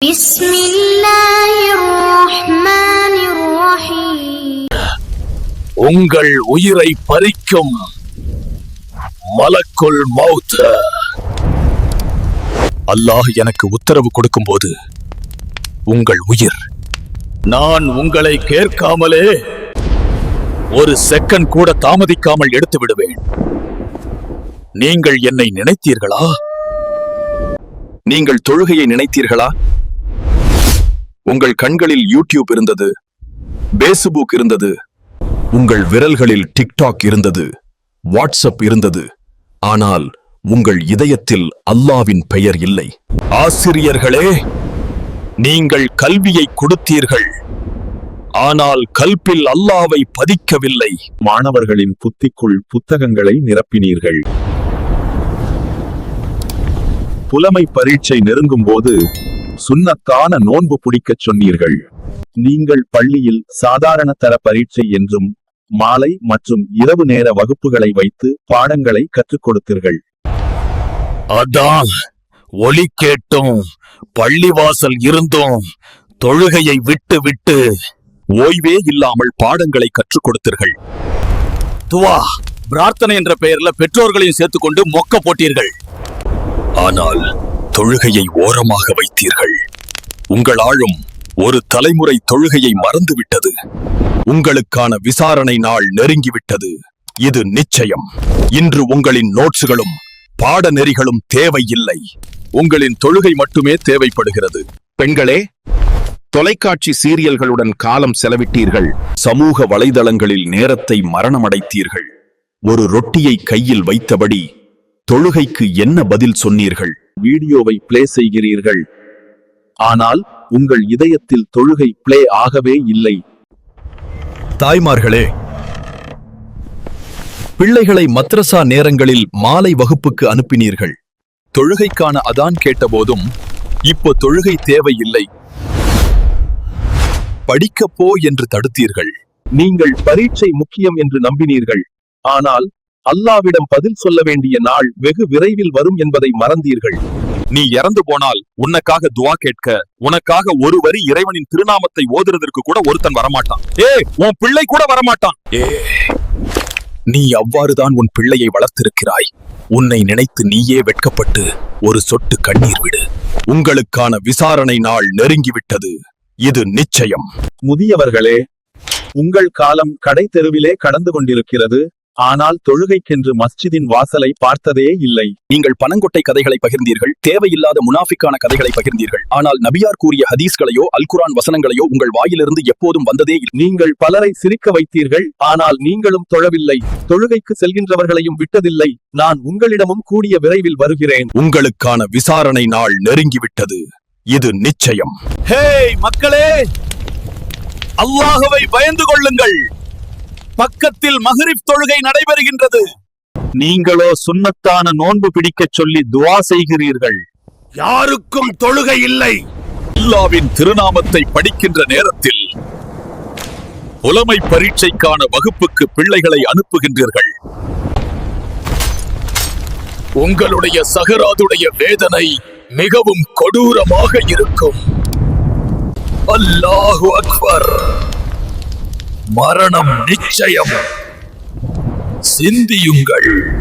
بسم الله الرحمن الرحيم உங்கள் உயிரை பறிக்கும் மலக்குள் மௌத் அல்லாஹ் எனக்கு உத்தரவு கொடுக்கும்போது உங்கள் உயிர் நான் உங்களை கேட்காமலே ஒரு செகண்ட் கூட தாமதிக்காமல் எடுத்து விடுவேன் நீங்கள் என்னை நினைத்தீர்களா நீங்கள் தொழுகையை நினைத்தீர்களா உங்கள் கண்களில் யூடியூப் இருந்தது. பேஸ்புக் இருந்தது. உங்கள் விரல்களில் டிக்டாக் இருந்தது. வாட்ஸ்அப் இருந்தது. ஆனால் உங்கள் இதயத்தில் அல்லாவின் பெயர் இல்லை. ஆசிரியர்களே நீங்கள் கல்வியை கொடுத்தீர்கள். ஆனால் கல்பில் அல்லாவை பதிக்கவில்லை. மாணவர்களின் புத்திக்குள் புத்தகங்களை நிரப்பினீர்கள். புலமை பரீட்சை நெருங்கும் போது சுன்னத்தான நோன்பு பிடிக்கச் சொன்னீர்கள். நீங்கள் பள்ளியில் சாதாரண தர பரீட்சை என்றும் மாலை மற்றும் இரவு நேர வகுப்புகளை வைத்து பாடங்களை கற்றுக் கொடுத்தீர்கள். அதான் ஒளி கேட்டும் பள்ளிவாசல் இருந்தும் தொழுகையை விட்டு விட்டு ஓய்வே இல்லாமல் பாடங்களை கற்றுக் கொடுத்தீர்கள். துவா பிரார்த்தனை என்ற பெயர்ல பெற்றோர்களையும் சேர்த்துக்கொண்டு மொக்க போட்டீர்கள். ஆனால் தொழுகையை ஓரமாக வைத்தீர்கள். உங்கள் ஆளும் ஒரு தலைமுறை தொழுகையை மறந்துவிட்டது. உங்களுக்கான விசாரணை நாள் நெருங்கிவிட்டது. இது நிச்சயம். இன்று உங்களின் நோட்ஸுகளும் பாடநெறிகளும் தேவையில்லை. உங்களின் தொழுகை மட்டுமே தேவைப்படுகிறது. பெண்களே தொலைக்காட்சி சீரியல்களுடன் காலம் செலவிட்டீர்கள். சமூக வலைதளங்களில் நேரத்தை மரணமடைத்தீர்கள். ஒரு ரொட்டியை கையில் வைத்தபடி தொழுகைக்கு என்ன பதில் சொன்னீர்கள்? வீடியோவை பிளே செய்கிறீர்கள். ஆனால் உங்கள் இதயத்தில் தொழுகை பிளே ஆகவே இல்லை. தாய்மார்களே பிள்ளைகளை மத்ரசா நேரங்களில் மாலை வகுப்புக்கு அனுப்பினீர்கள். தொழுகைக்கான அதான் கேட்டபோதும் இப்போ தொழுகை தேவையில்லை. படிக்கப் போ என்று தடுத்தீர்கள். நீங்கள் பரீட்சை முக்கியம் என்று நம்பினீர்கள். ஆனால் அல்லாவிடம் பதில் சொல்ல வேண்டிய நாள் வெகு விரைவில் வரும் என்பதை மறந்தீர்கள். நீ இறந்து போனால் உனக்காக துவா கேட்க உனக்காக ஒரு வரி இறைவனின் திருநாமத்தை ஓதுறதற்கு கூட ஒருத்தன் வரமாட்டான். ஏ உன் பிள்ளை கூட வரமாட்டான். ஏ நீ அவ்வாறுதான் உன் பிள்ளையை வளர்த்திருக்கிறாய். உன்னை நினைத்து நீயே வெட்கப்பட்டு ஒரு சொட்டு கண்ணீர் விடு. உங்களுக்கான விசாரணை நாள் நெருங்கிவிட்டது. இது நிச்சயம். முதியவர்களே உங்கள் காலம் கடை தெருவிலே கடந்து கொண்டிருக்கிறது. ஆனால் தொழுகைக்கென்று மஸ்ஜிதின் வாசலை பார்த்ததே இல்லை. நீங்கள் பனங்கொட்டை கதைகளை பகிர்ந்தீர்கள் தேவையில்லாத முனாஃபிக்கான கதைகளை பகிர்ந்தீர்கள். ஆனால் நபியார் கூறிய ஹதீஸ்களையோ அல்குரான் வசனங்களையோ உங்கள் வாயிலிருந்து எப்போதும் வந்ததே இல்லை. நீங்கள் பலரை சிரிக்க வைத்தீர்கள் ஆனால் நீங்களும் தொழவில்லை. தொழுகைக்கு செல்கின்றவர்களையும் விட்டதில்லை. நான் உங்களிடமும் கூடிய விரைவில் வருகிறேன். உங்களுக்கான விசாரணை நாள் நெருங்கிவிட்டது. இது நிச்சயம். ஹேய் மக்களே! அல்லாஹுவை பயந்து கொள்ளுங்கள். பக்கத்தில் மஹ்ரிப் தொழுகை நடைபெறுகின்றது. நீங்களோ சுன்னத்தான நோன்பு பிடிக்கச் சொல்லி துவா செய்கிறீர்கள். யாருக்கும் தொழுகை இல்லை. அல்லாவின் திருநாமத்தை படிக்கின்ற நேரத்தில் புலமை பரீட்சைக்கான வகுப்புக்கு பிள்ளைகளை அனுப்புகின்றீர்கள். உங்களுடைய சகராதுடைய வேதனை மிகவும் கொடூரமாக இருக்கும். அல்லாஹு அக்பர். மரணம் நிச்சயம். சிந்தியுங்கள்.